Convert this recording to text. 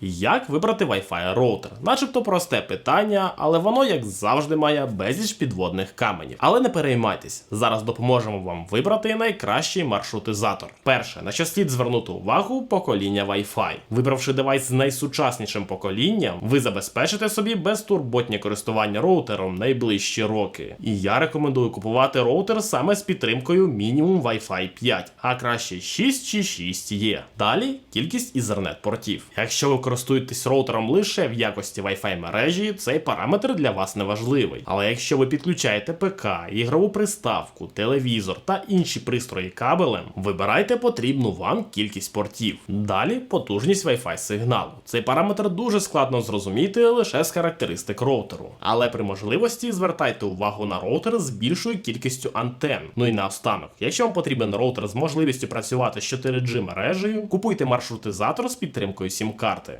Як вибрати Wi-Fi роутер? Начебто просте питання, але воно, як завжди, має безліч підводних каменів. Але не переймайтесь, зараз допоможемо вам вибрати найкращий маршрутизатор. Перше, на що слід звернути увагу покоління Wi-Fi. Вибравши девайс з найсучаснішим поколінням, ви забезпечите собі безтурботні користування роутером найближчі роки. І я рекомендую купувати роутер саме з підтримкою мінімум Wi-Fi 5, а краще 6 чи 6 є. Далі кількість Ethernet портів. Якщо ви користуєтесь роутером лише в якості Wi-Fi мережі, цей параметр для вас не важливий. Але якщо ви підключаєте ПК, ігрову приставку, телевізор та інші пристрої кабелем, вибирайте потрібну вам кількість портів. Далі потужність Wi-Fi сигналу. Цей параметр дуже складно зрозуміти лише з характеристик роутеру. Але при можливості звертайте увагу на роутер з більшою кількістю антенн. Ну і наостанок, якщо вам потрібен роутер з можливістю працювати з 4G мережею, купуйте маршрутизатор з підтримкою сім-карти.